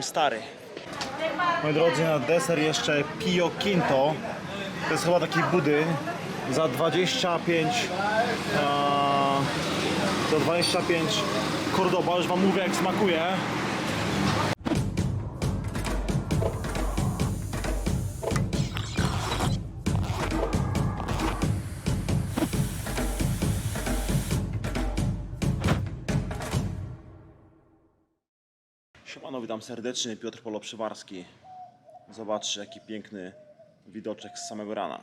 mój stary. Moi drodzy, na deser jeszcze Pio Quinto. To jest chyba taki budy za 25 a, za 25 Cordoba, już wam mówię jak smakuje. Witam serdecznie, Piotr Polo Przywarski. Zobaczcie jaki piękny widoczek z samego rana.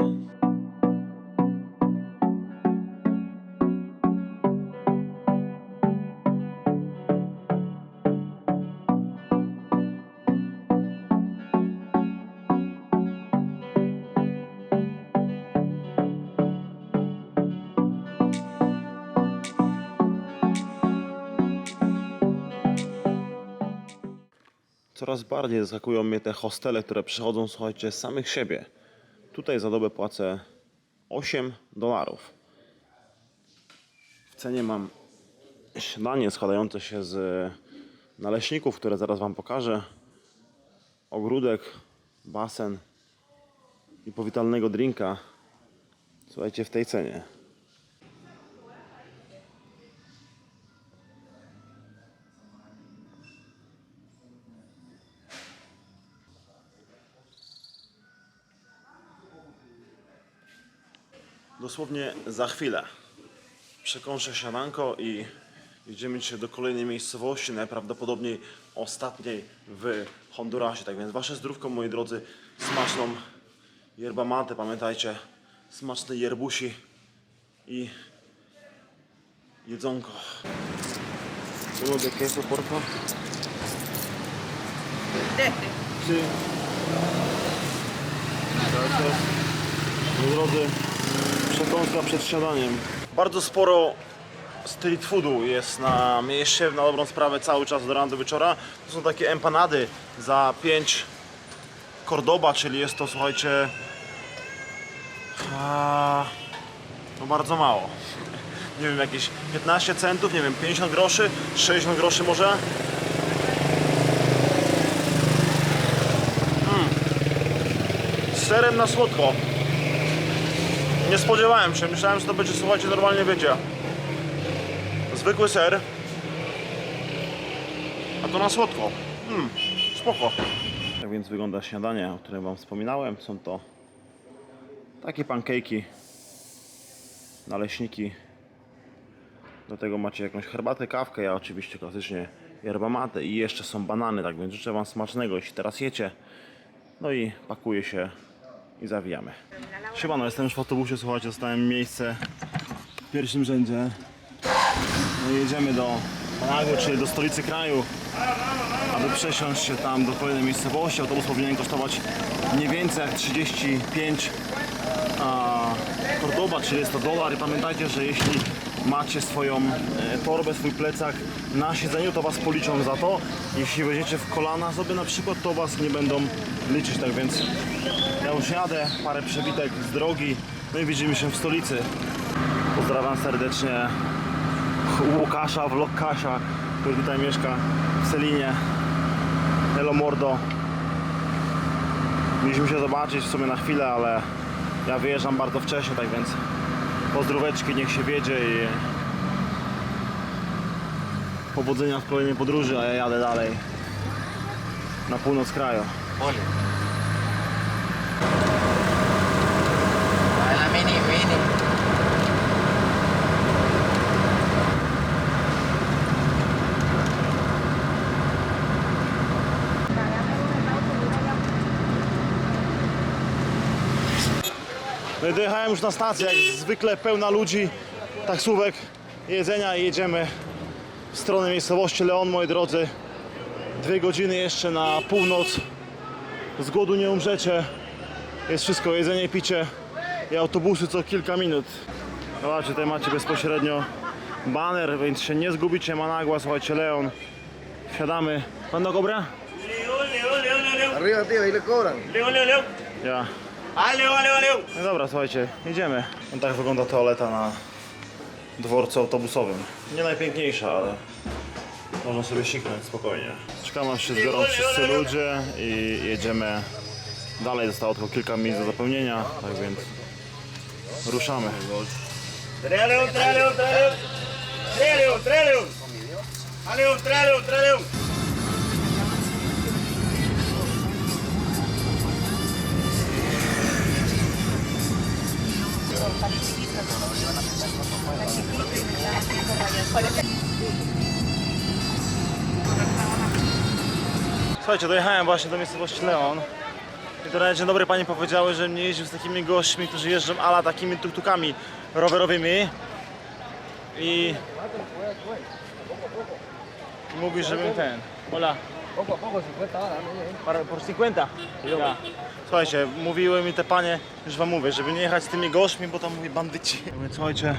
Coraz bardziej zaskakują mnie te hostele, które przychodzą, słuchajcie, samych siebie. Tutaj za dobę płacę 8 dolarów. W cenie mam śniadanie składające się z naleśników, które zaraz Wam pokażę. Ogródek, basen i powitalnego drinka. Słuchajcie, w tej cenie. Dosłownie za chwilę przekąszę śniadanko i idziemy dzisiaj do kolejnej miejscowości, najprawdopodobniej ostatniej w Hondurasie. Tak więc wasze zdrówko, moi drodzy, smaczną yerba mate, pamiętajcie, smaczne yerbusi i jedzonko. Uno de queso, por favor. Gracias. Moi drodzy, przekąska przed śniadaniem. Bardzo sporo street foodu jest na mieście, na dobrą sprawę cały czas do rana do wieczora. To są takie empanady za 5 Cordoba, czyli jest to, słuchajcie, a, no bardzo mało. Nie wiem, jakieś 15 centów, nie wiem, 50 groszy, 60 groszy może. Mm. Z serem na słodko. Nie spodziewałem się, myślałem, że to będzie, słuchajcie, normalnie wiecie. Zwykły ser. A to na słodko. Mmm, spoko. Tak więc wygląda śniadanie, o którym wam wspominałem. Są to takie pancake'i, naleśniki. Do tego macie jakąś herbatę, kawkę, ja oczywiście klasycznie yerba mate i jeszcze są banany, tak więc życzę wam smacznego, jeśli teraz jecie. No i pakuję się i zawijamy. Siemano, jestem już w autobusie, słuchajcie, dostałem miejsce w pierwszym rzędzie. No jedziemy do Managua, czyli do stolicy kraju, aby przesiąść się tam do kolejnej miejscowości. Autobus powinien kosztować nie więcej jak 35 a, Cordoba, czyli jest to dolar. I pamiętajcie, że jeśli macie swoją e, torbę, swój plecak na siedzeniu, to was policzą za to. Jeśli weźmiecie w kolana sobie na przykład, to was nie będą liczyć, tak więc ja już jadę, parę przebitek z drogi, no i widzimy się w stolicy. Pozdrawiam serdecznie Łukasza, vlog Kasia, który tutaj mieszka w Selinie. Hello Mordo. Mieliśmy się zobaczyć w sumie na chwilę, ale ja wyjeżdżam bardzo wcześnie, tak więc pozdróweczki, niech się wiedzie i powodzenia w kolejnej podróży, a ja jadę dalej na północ kraju. Malam ini, ini. No i dojechałem już na stację, jak zwykle pełna ludzi, taksówek, jedzenia i jedziemy w stronę miejscowości Leon, moi drodzy. Dwie godziny jeszcze na północ. Z głodu nie umrzecie. Jest wszystko, jedzenie, picie i autobusy co kilka minut. Zobaczcie, tutaj macie bezpośrednio baner, więc się nie zgubicie. Managua, słuchajcie, Leon. Wsiadamy. Pan do Cobra? Arriba, tío, ahí le cobran. Ja. Ale, ale, ale! No dobra, słuchajcie, jedziemy. No tak wygląda toaleta na dworcu autobusowym. Nie najpiękniejsza, ale Można sobie siknąć spokojnie. Czekamy aż się zbiorą wszyscy ludzie i jedziemy dalej. Zostało tylko kilka miejsc do zapełnienia, tak więc ruszamy. León, tres león, tres león. Tres león, Słuchajcie, dojechałem właśnie do miejscowości Leon. I to dzień dobry pani powiedziały, że nie jeździł z takimi gośćmi, którzy jeżdżą ala takimi tuktukami rowerowymi. I mówi, żebym ten. Hola. Para- Por 50. Ja. Słuchajcie, mówiły mi te panie, już wam mówię, żeby nie jechać z tymi gośćmi, bo tam mówi bandyci. Słuchajcie,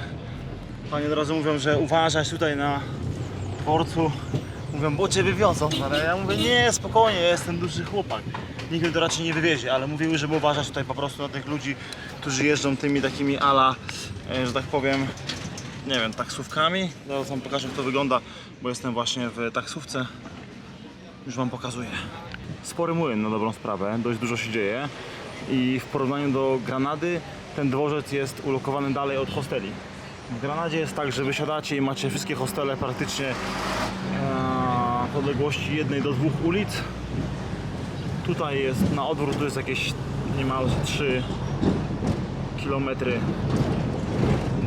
panie od razu mówią, że uważać tutaj na dworcu. Mówią, bo cię wywiozą, ale ja mówię, nie, spokojnie, ja jestem duży chłopak. Nikt mnie to raczej nie wywiezie, ale mówiły, żeby uważać tutaj po prostu na tych ludzi, którzy jeżdżą tymi takimi ala, e, że tak powiem, nie wiem, taksówkami. Zaraz wam pokażę, jak to wygląda, bo jestem właśnie w taksówce. Już wam pokazuję. Spory młyn na dobrą sprawę, dość dużo się dzieje i w porównaniu do Granady ten dworzec jest ulokowany dalej od hosteli. W Granadzie jest tak, że wysiadacie i macie wszystkie hostele praktycznie odległości jednej do dwóch ulic. Tutaj jest na odwrót, to jest jakieś niemalże 3 km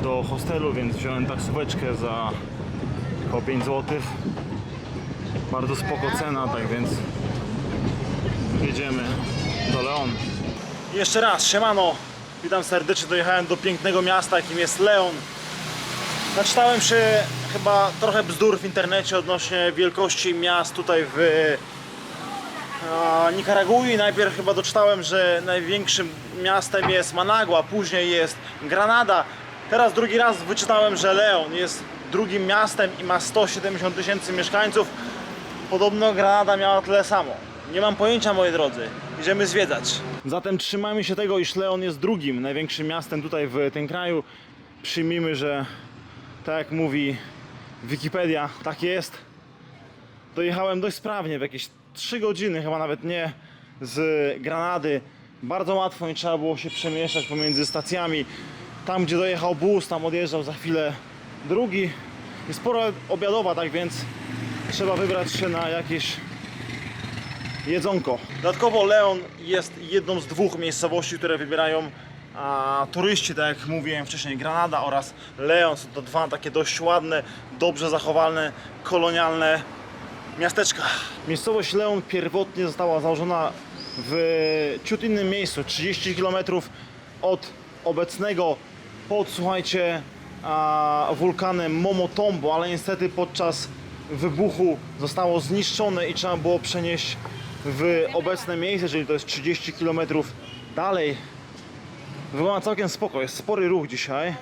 do hostelu, więc wziąłem taksóweczkę za około 5 zł. Bardzo spoko cena, tak więc jedziemy do Leon. Jeszcze raz, siemano, witam serdecznie, dojechałem do pięknego miasta, jakim jest Leon. Naczytałem się chyba trochę bzdur w internecie odnośnie wielkości miast tutaj w a, Nikaragui. Najpierw chyba doczytałem, że największym miastem jest Managua, później jest Granada. Teraz drugi raz wyczytałem, że Leon jest drugim miastem i ma 170 tysięcy mieszkańców. Podobno Granada miała tyle samo. Nie mam pojęcia, moi drodzy. Idziemy zwiedzać. Zatem trzymajmy się tego, iż Leon jest drugim największym miastem tutaj w tym kraju. Przyjmijmy, że tak jak mówi Wikipedia, tak jest. Dojechałem dość sprawnie, w jakieś 3 godziny, chyba nawet nie, z Granady. Bardzo łatwo, nie trzeba było się przemieszczać pomiędzy stacjami. Tam, gdzie dojechał bus, tam odjeżdżał za chwilę drugi. Jest pora obiadowa, tak więc trzeba wybrać się na jakieś jedzonko. Dodatkowo Leon jest jedną z dwóch miejscowości, które wybierają a, turyści, tak jak mówiłem wcześniej, Granada oraz Leon. Są to dwa takie dość ładne, dobrze zachowane, kolonialne miasteczka. Miejscowość Leon pierwotnie została założona w ciut innym miejscu, 30 km od obecnego pod, słuchajcie, a, wulkanem Momotombo, ale niestety podczas wybuchu zostało zniszczone i trzeba było przenieść w obecne miejsce, czyli to jest 30 km dalej. Wygląda całkiem spoko, jest spory ruch dzisiaj.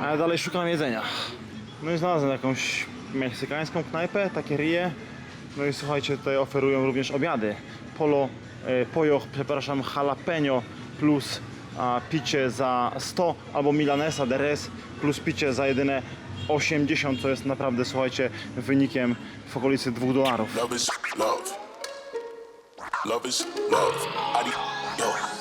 A ja dalej szukam jedzenia. No i znalazłem jakąś meksykańską knajpę, takie rie. No i słuchajcie, tutaj oferują również obiady. Polo, e, przepraszam, jalapeno plus a, picie za 100 albo milanesa de res plus picie za jedyne 80, co jest naprawdę, słuchajcie, wynikiem w okolicy 2 dolarów. Love is love. Love is love. Adios. Love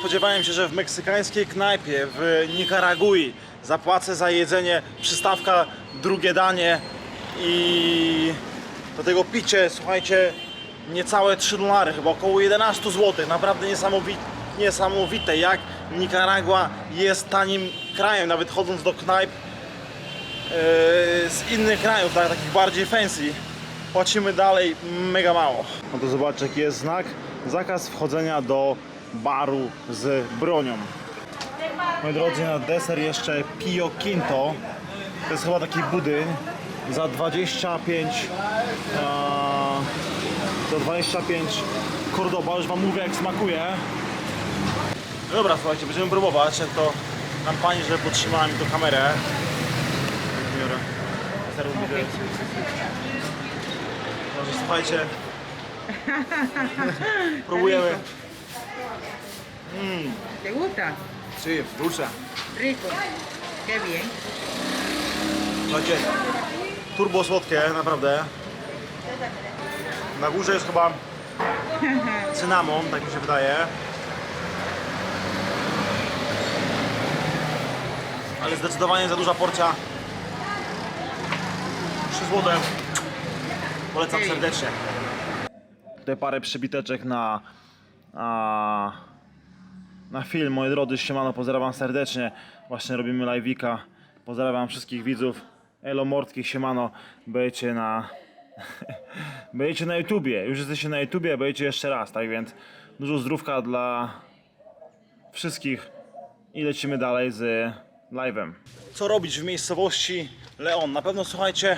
spodziewałem się, że w meksykańskiej knajpie w Nikaragui zapłacę za jedzenie, przystawka, drugie danie i do tego picie, słuchajcie, niecałe 3 dolary, chyba około 11 zł. Naprawdę niesamowi niesamowite, jak Nikaragua jest tanim krajem, nawet chodząc do knajp e, z innych krajów, tak, takich bardziej fancy, płacimy dalej mega mało. No to zobaczcie jaki jest znak zakaz wchodzenia do baru z bronią. Moi drodzy, na deser jeszcze Pio Quinto. To jest chyba taki budyń za 25 a, za 25 Cordoba, już wam mówię jak smakuje. Dobra, słuchajcie, będziemy próbować, jak to nam pani, że podtrzymała mi tą kamerę. Może słuchajcie. Próbujemy. ¿Te gusta? Sí, dulce. Rico. Qué bien. Słuchajcie, turbo słodkie, naprawdę. Na górze jest chyba cynamon, tak mi się wydaje. Ale zdecydowanie za duża porcja. 3 złote. Polecam serdecznie. Tutaj parę przybiteczek na, a, na film. Moi drodzy, siemano, pozdrawiam serdecznie. Właśnie robimy live'ika. Pozdrawiam wszystkich widzów. Elo Mortki, siemano. Będziecie na... będziecie na YouTubie. Już jesteście na YouTubie, będziecie jeszcze raz, tak więc dużo zdrówka dla wszystkich i lecimy dalej z live'em. Co robić w miejscowości Leon? Na pewno słuchajcie,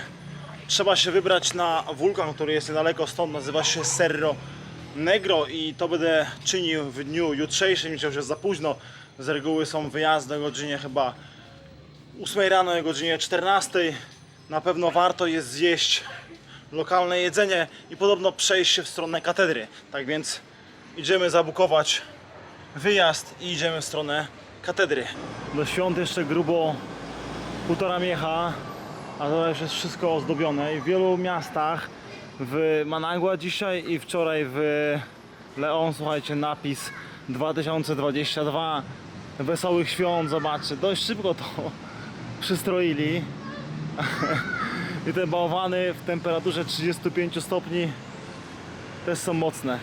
trzeba się wybrać na wulkan, który jest niedaleko stąd, nazywa się Cerro Negro i to będę czynił w dniu jutrzejszym, już jest za późno. Z reguły są wyjazdy o godzinie chyba 8 rano o godzinie 14. Na pewno warto jest zjeść lokalne jedzenie i podobno przejść się w stronę katedry. Tak więc idziemy zabukować wyjazd i idziemy w stronę katedry. Do świąt jeszcze grubo półtora miecha, a to już jest wszystko ozdobione i w wielu miastach w Managua dzisiaj i wczoraj w Leon, słuchajcie, napis 2022 Wesołych Świąt, zobaczcie, dość szybko to przystroili i te bałwany w temperaturze 35 stopni też są mocne.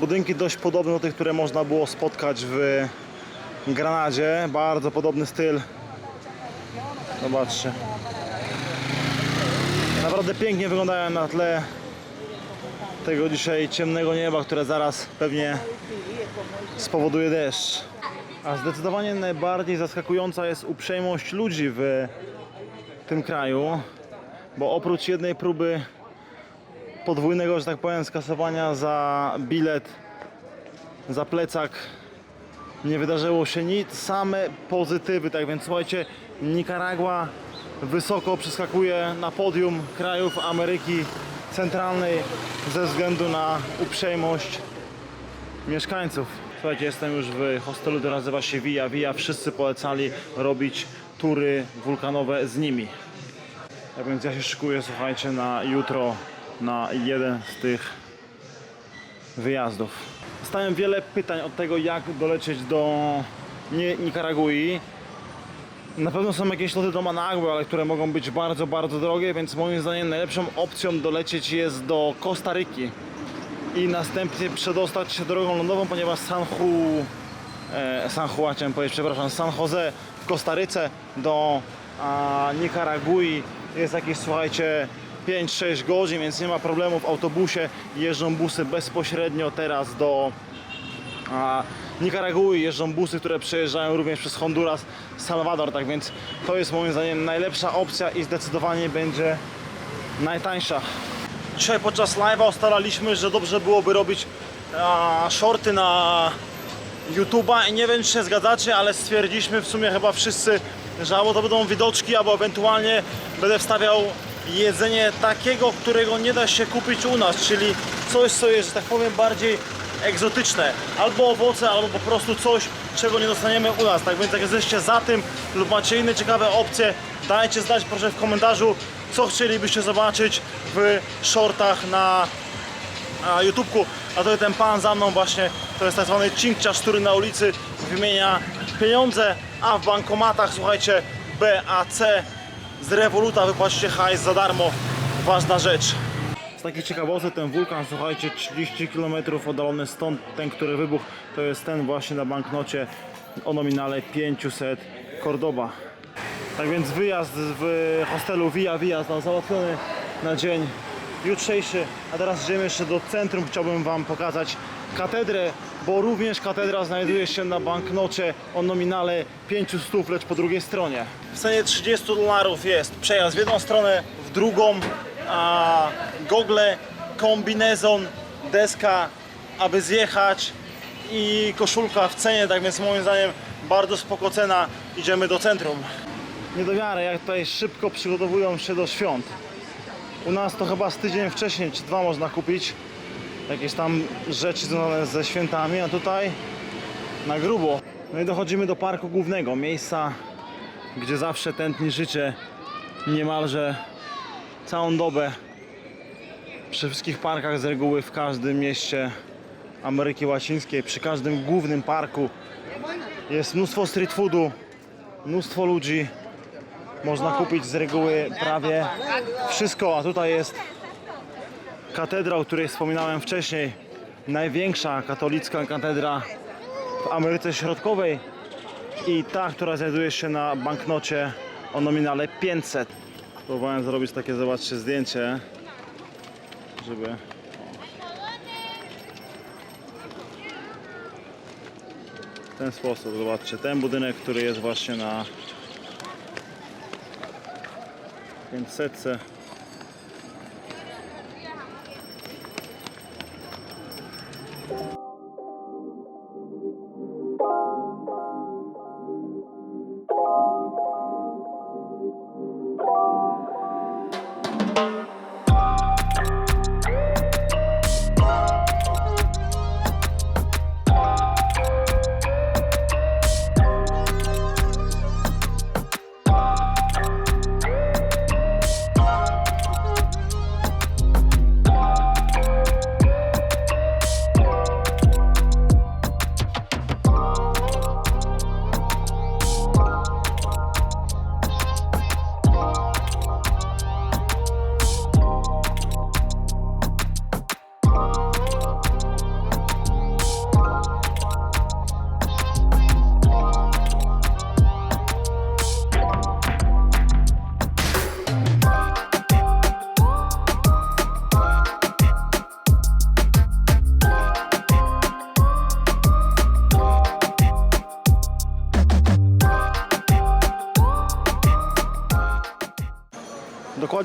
Budynki dość podobne do tych, które można było spotkać w Granadzie. Bardzo podobny styl. Zobaczcie. Naprawdę pięknie wyglądają na tle tego dzisiaj ciemnego nieba, które zaraz pewnie spowoduje deszcz. A zdecydowanie najbardziej zaskakująca jest uprzejmość ludzi w tym kraju, bo oprócz jednej próby podwójnego, że tak powiem, skasowania za bilet, za plecak nie wydarzyło się nic, same pozytywy, tak więc słuchajcie, Nikaragua wysoko przeskakuje na podium krajów Ameryki Centralnej ze względu na uprzejmość mieszkańców. Słuchajcie, jestem już w hostelu, który nazywa się Via Via. Wszyscy polecali robić tury wulkanowe z nimi. Tak więc ja się szykuję, słuchajcie, na jutro na jeden z tych wyjazdów. Dostałem wiele pytań od tego, jak dolecieć do Nikaragui. Na pewno są jakieś loty do Managua, ale które mogą być bardzo, bardzo drogie, więc moim zdaniem najlepszą opcją dolecieć jest do Kostaryki i następnie przedostać się drogą lądową, ponieważ San Ju, e, San Juan chciałem powiedzieć, przepraszam, San Jose w Kostaryce do a, Nikaragui jest jakieś, słuchajcie, 5-6 godzin, więc nie ma problemu w autobusie. Jeżdżą busy bezpośrednio teraz do Nikaragui, jeżdżą busy, które przejeżdżają również przez Honduras, Salwador, tak więc to jest moim zdaniem najlepsza opcja i zdecydowanie będzie najtańsza. Dzisiaj podczas live'a ustalaliśmy, że dobrze byłoby robić a, shorty na YouTube'a i nie wiem czy się zgadzacie, ale stwierdziliśmy w sumie chyba wszyscy, że albo to będą widoczki, albo ewentualnie będę wstawiał jedzenie takiego, którego nie da się kupić u nas, czyli coś co jest, że tak powiem, bardziej egzotyczne. Albo owoce, albo po prostu coś, czego nie dostaniemy u nas. Tak więc jak jesteście za tym lub macie inne ciekawe opcje, dajcie znać proszę w komentarzu, co chcielibyście zobaczyć w shortach na na YouTubku, a to ten pan za mną właśnie, to jest tak zwany cinkciarz, który na ulicy wymienia pieniądze, a w bankomatach, słuchajcie, BAC z Revoluta wypłacicie hajs za darmo. Ważna rzecz. Z takich ciekawostek ten wulkan, słuchajcie, 30 km oddalony stąd, ten, który wybuchł, to jest ten właśnie na banknocie o nominale 500 Cordoba. Tak więc wyjazd w hostelu Via Via został załatwiony na dzień jutrzejszy. A teraz idziemy jeszcze do centrum. Chciałbym Wam pokazać katedrę, bo również katedra znajduje się na banknocie o nominale 500, lecz po drugiej stronie. W cenie 30 dolarów jest przejazd w jedną stronę, w drugą, a gogle, kombinezon, deska, aby zjechać i koszulka w cenie, tak więc moim zdaniem bardzo spoko cena. Idziemy do centrum. Nie do wiary, jak tutaj szybko przygotowują się do świąt. U nas to chyba z tydzień wcześniej, czy dwa można kupić jakieś tam rzeczy związane ze świętami, a tutaj na grubo. No i dochodzimy do parku głównego, miejsca, gdzie zawsze tętni życie niemalże całą dobę. Przy wszystkich parkach z reguły w każdym mieście Ameryki Łacińskiej, przy każdym głównym parku jest mnóstwo street foodu, mnóstwo ludzi. Można kupić z reguły prawie wszystko, a tutaj jest katedra, o której wspominałem wcześniej. Największa katolicka katedra w Ameryce Środkowej i ta, która znajduje się na banknocie o nominale 500. Próbowałem zrobić takie, zobaczcie, zdjęcie, żeby w ten sposób, zobaczcie, ten budynek, który jest właśnie na 500.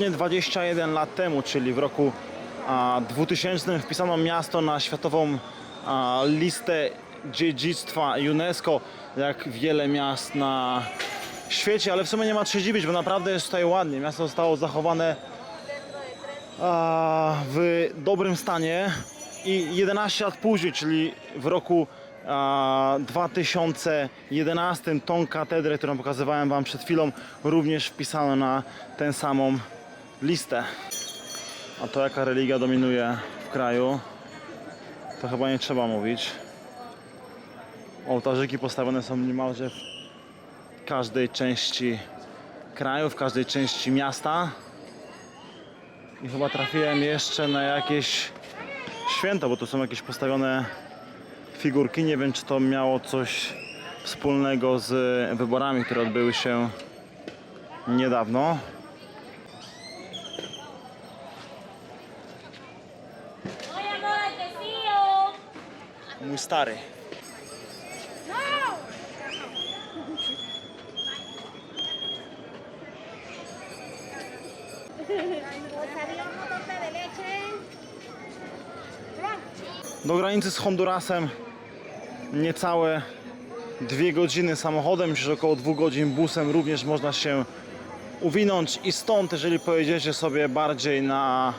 Dokładnie 21 lat temu, czyli w roku a, 2000 wpisano miasto na światową listę dziedzictwa UNESCO, jak wiele miast na świecie, ale w sumie nie ma co się dziwić, bo naprawdę jest tutaj ładnie. Miasto zostało zachowane w dobrym stanie i 11 lat później, czyli w roku a, 2011 tą katedrę, którą pokazywałem Wam przed chwilą, również wpisano na tę samą listę. A to jaka religia dominuje w kraju, to chyba nie trzeba mówić. Ołtarzyki postawione są niemalże w każdej części kraju, w każdej części miasta. I chyba trafiłem jeszcze na jakieś święto, bo tu są jakieś postawione figurki. Nie wiem, czy to miało coś wspólnego z wyborami, które odbyły się niedawno. Oye, amor, que sí, o... Mój stary. Do granicy z Hondurasem niecałe dwie godziny samochodem, myślę, że około dwóch godzin busem również można się uwinąć i stąd, jeżeli pojedziecie sobie bardziej na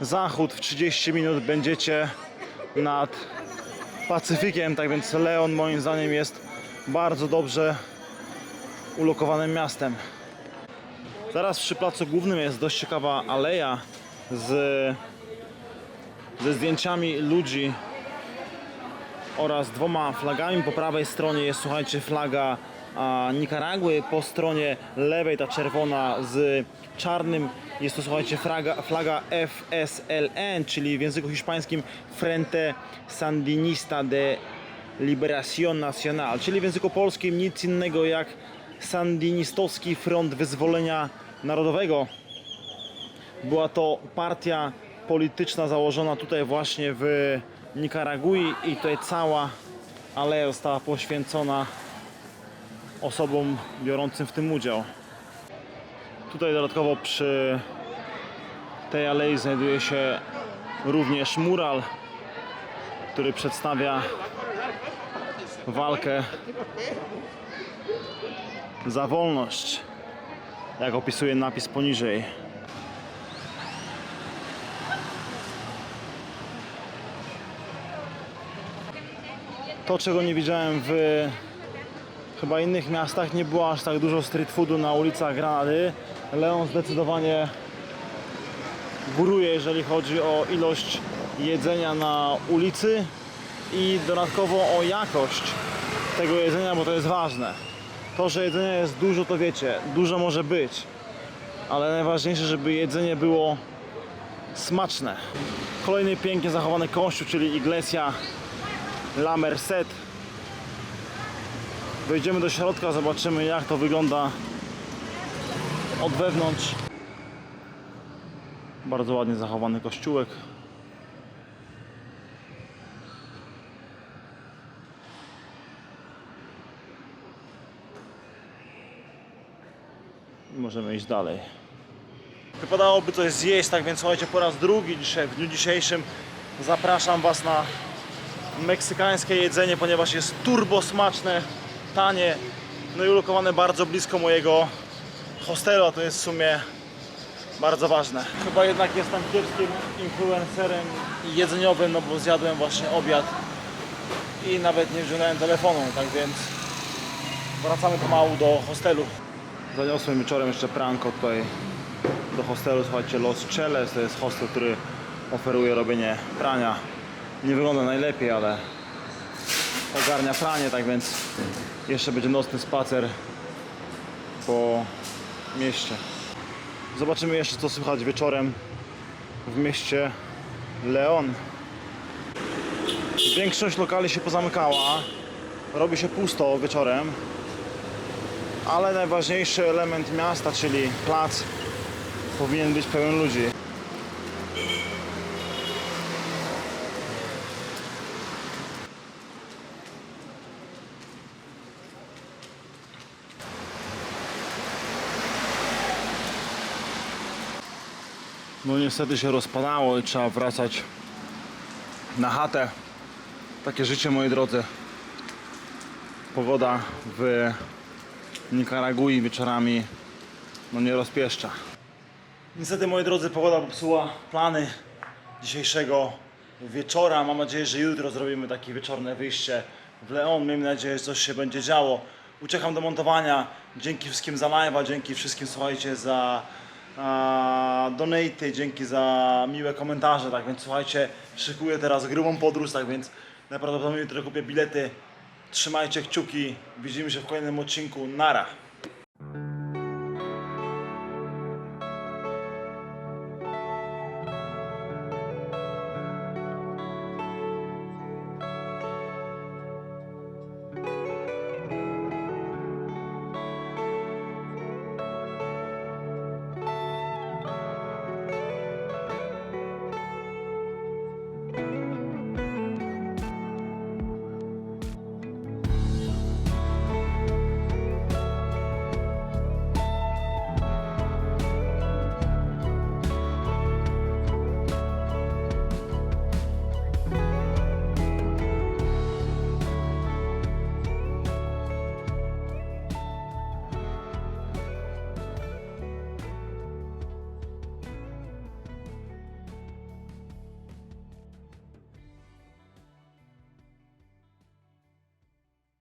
zachód w 30 minut będziecie nad Pacyfikiem, tak więc Leon moim zdaniem jest bardzo dobrze ulokowanym miastem. Zaraz przy placu głównym jest dość ciekawa aleja z, ze zdjęciami ludzi oraz dwoma flagami. Po prawej stronie jest, słuchajcie, flaga Nikaragły. Po stronie lewej ta czerwona z czarnym jest to słuchajcie flaga, flaga FSLN, czyli w języku hiszpańskim Frente Sandinista de Liberación Nacional, czyli w języku polskim nic innego jak Sandinistowski Front Wyzwolenia Narodowego. Była to partia polityczna założona tutaj właśnie w Nikaragui i tutaj cała aleja została poświęcona osobom biorącym w tym udział. Tutaj dodatkowo przy tej alei znajduje się również mural, który przedstawia walkę za wolność, jak opisuje napis poniżej. To, czego nie widziałem w chyba innych miastach, nie było aż tak dużo street foodu na ulicach Granady. Leon zdecydowanie góruje, jeżeli chodzi o ilość jedzenia na ulicy i dodatkowo o jakość tego jedzenia, bo to jest ważne. To, że jedzenia jest dużo, to wiecie, dużo może być, ale najważniejsze, żeby jedzenie było smaczne. Kolejny pięknie zachowany kościół, czyli Iglesia La Merced. Wejdziemy do środka, zobaczymy jak to wygląda od wewnątrz. Bardzo ładnie zachowany kościółek. Możemy iść dalej. Wypadałoby coś zjeść, tak więc słuchajcie, po raz drugi dzisiaj, w dniu dzisiejszym zapraszam Was na meksykańskie jedzenie, ponieważ jest turbo smaczne, tanie, no i ulokowane bardzo blisko mojego hostelu, a to jest w sumie bardzo ważne. Chyba jednak jestem kiepskim influencerem jedzeniowym, no bo zjadłem właśnie obiad i nawet nie wziąłem telefonu, tak więc wracamy pomału do hostelu. Zaniosłem wieczorem jeszcze pranko tutaj do hostelu, słuchajcie, Los Cheles, to jest hostel, który oferuje robienie prania. Nie wygląda najlepiej, ale ogarnia pranie, tak więc jeszcze będzie nocny spacer po mieście. Zobaczymy jeszcze co słychać wieczorem w mieście Leon. Większość lokali się pozamykała, robi się pusto wieczorem, ale najważniejszy element miasta, czyli plac, powinien być pełen ludzi. No niestety się rozpadało i trzeba wracać na chatę. Takie życie moi drodzy. Pogoda w Nikaragui wieczorami no nie rozpieszcza. Niestety moi drodzy pogoda popsuła plany dzisiejszego wieczora. Mam nadzieję, że jutro zrobimy takie wieczorne wyjście w Leon. Miejmy nadzieję, że coś się będzie działo. Uciekam do montowania. Dzięki wszystkim za live'a, dzięki wszystkim słuchajcie za a, donaty, dzięki za miłe komentarze. Tak więc słuchajcie, szykuję teraz grubą podróż, tak więc najprawdopodobniej jutro kupię bilety. Trzymajcie kciuki. Widzimy się w kolejnym odcinku. Nara.